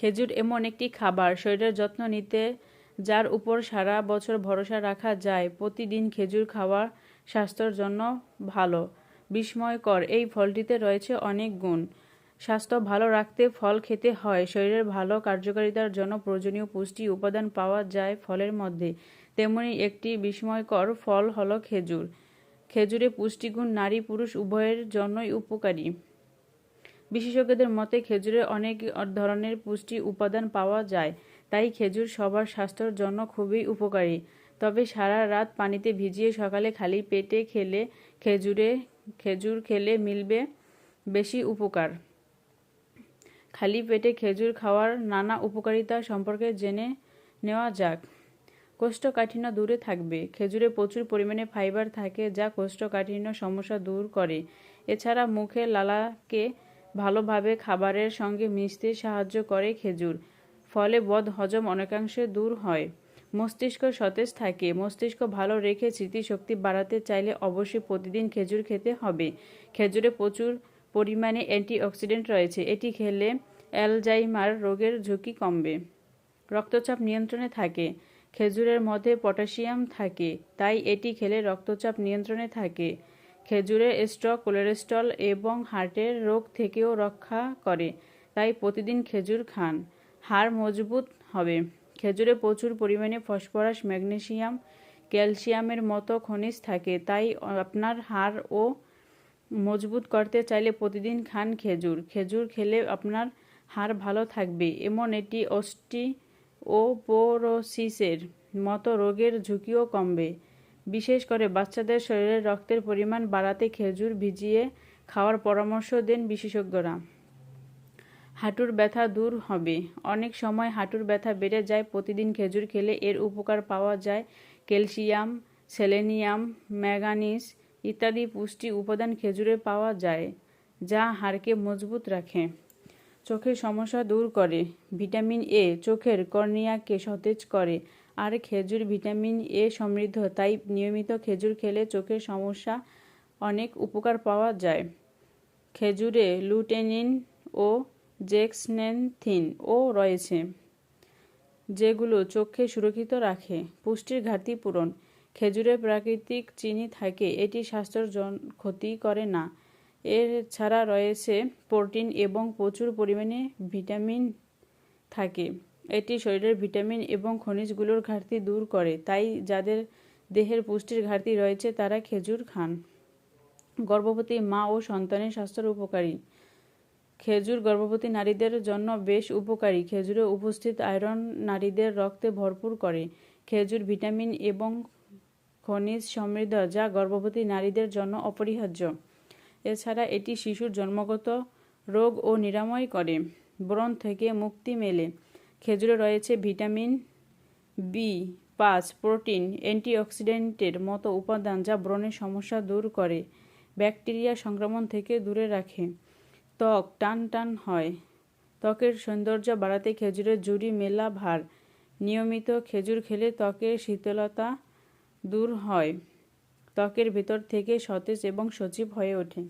খেজুর এমন একটি খাবার শরীরের যত্ন নিতে, যার উপর সারা বছর ভরসা রাখা যায়। প্রতিদিন খেজুর খাওয়া স্বাস্থ্যের জন্য ভালো। বিস্ময়কর, এই ফলটিতে রয়েছে অনেক গুণ। স্বাস্থ্য ভালো রাখতে ফল খেতে হয়। শরীরের ভালো কার্যকারিতার জন্য প্রয়োজনীয় পুষ্টি উপাদান পাওয়া যায় ফলের মধ্যে। তেমনি একটি বিস্ময়কর ফল হলো খেজুর। খেজুরে পুষ্টিগুণ নারী পুরুষ উভয়ের জন্যই উপকারী। বিশেষজ্ঞদের মতে খেজুরে অনেক ধরনের পুষ্টি উপাদান পাওয়া যায়, তাই খেজুর সবার স্বাস্থ্যের জন্য খুবই উপকারী। তবে সারা রাত পানিতে ভিজিয়ে সকালে খালি পেটে খেলে খেজুরে, খেজুর খেলে মিলবে বেশি উপকার। খালি পেটে খেজুর খাওয়ার নানা উপকারিতা সম্পর্কে জেনে নেওয়া যাক। কোষ্ঠকাঠিন্য দূরে থাকবে। খেজুরে প্রচুর পরিমাণে ফাইবার থাকে, যা কোষ্ঠকাঠিন্য সমস্যা দূর করে। এছাড়া মুখে লালাকে ভালোভাবে খাবারের সঙ্গে মিশতে সাহায্য করে খেজুর। ফলে বদ হজম অনেকাংশে দূর হয়। মস্তিষ্ক সতেজ থাকে। মস্তিষ্ক ভালো রেখে স্মৃতিশক্তি বাড়াতে চাইলে অবশ্যই প্রতিদিন খেজুর খেতে হবে। খেজুরে প্রচুর পরিমাণে অ্যান্টিঅক্সিডেন্ট রয়েছে। এটি খেলে অ্যালজাইমার রোগের ঝুঁকি কমবে। রক্তচাপ নিয়ন্ত্রণে থাকে। খেজুরের মধ্যে পটাশিয়াম থাকে। তাই এটি খেলে রক্তচাপ নিয়ন্ত্রণে থাকে। খেজুরে স্ট্রক কোলেস্ট্রল এবং হার্টের রোগ থেকেও রক্ষা করে, তাই প্রতিদিন খেজুর খান। হাড় মজবুত হবে। খেজুরে প্রচুর পরিমাণে ফসফরাস, ম্যাগনেসিয়াম, ক্যালসিয়ামের মতো খনিজ থাকে, তাই আপনার হাড় ও মজবুত করতে চাইলে প্রতিদিন খান খেজুর। খেজুর খেলে আপনার হাড় ভালো থাকবে। এমন এটি অস্টি ও পোরোসিসের মতো রোগের ঝুঁকিও কমবে। বিশেষ করে বাচ্চাদের শরীরে রক্তের পরিমাণ বাড়াতে খেজুর ভিজিয়ে খাওয়ার পরামর্শ দেন বিশেষজ্ঞরা। হাঁটুর ব্যথা দূর হবে। অনেক সময় হাঁটুর ব্যথা বেড়ে যায়, প্রতিদিন খেজুর খেলে এর উপকার পাওয়া যায়। ক্যালসিয়াম, সেলেনিয়াম ম্যাগানিস ইত্যাদি পুষ্টি উপাদান খেজুরে পাওয়া যায়, যা হাড়কে মজবুত রাখে। চোখের সমস্যা দূর করে। ভিটামিন এ চোখের কর্নিয়াকে সতেজ করে। আর খেজুর ভিটামিন এ সমৃদ্ধ, তাই নিয়মিত খেজুর খেলে চোখের সমস্যা অনেক উপকার পাওয়া যায়। খেজুরে লুটেনিন ও জেক্সনেনথিন ও রয়েছে, যেগুলো চোখকে সুরক্ষিত রাখে, পুষ্টির ঘাটতি পূরণ। খেজুরে প্রাকৃতিক চিনি থাকে, এটি স্বাস্থ্যের ক্ষতি করে না। এর ছাড়া রয়েছে প্রোটিন এবং প্রচুর পরিমাণে ভিটামিন থাকে। এটি শরীরের ভিটামিন এবং খনিজগুলোর ঘাটতি দূর করে। তাই যাদের দেহের পুষ্টির ঘাটতি রয়েছে, তারা খেজুর খান। গর্ভবতী মা ও সন্তানের স্বাস্থ্যের উপকারী। খেজুর গর্ভবতী নারীদের জন্য বেশ উপকারী। খেজুরে উপস্থিত আয়রন নারীদের রক্তে ভরপুর করে। খেজুর ভিটামিন এবং খনিজ সমৃদ্ধ, যা গর্ভবতী নারীদের জন্য অপরিহার্য। এছাড়া এটি শিশুর জন্মগত রোগ ও নিরাময় করে। ব্রণ থেকে মুক্তি মেলে। খেজুরে রয়েছে ভিটামিন বি পাঁচ, প্রোটিন, অ্যান্টিঅক্সিডেন্টের মতো উপাদান যা ব্রণের সমস্যা দূর করে, ব্যাকটেরিয়া সংক্রমণ থেকে দূরে রাখে। ত্বক টান টান হয়। ত্বকের সৌন্দর্য বাড়াতে খেজুরের জুড়ি মেলা ভার। নিয়মিত খেজুর খেলে ত্বকের শীতলতা দূর হয়। ত্বকের ভেতর থেকে সতেজ এবং সজীব হয়ে ওঠে।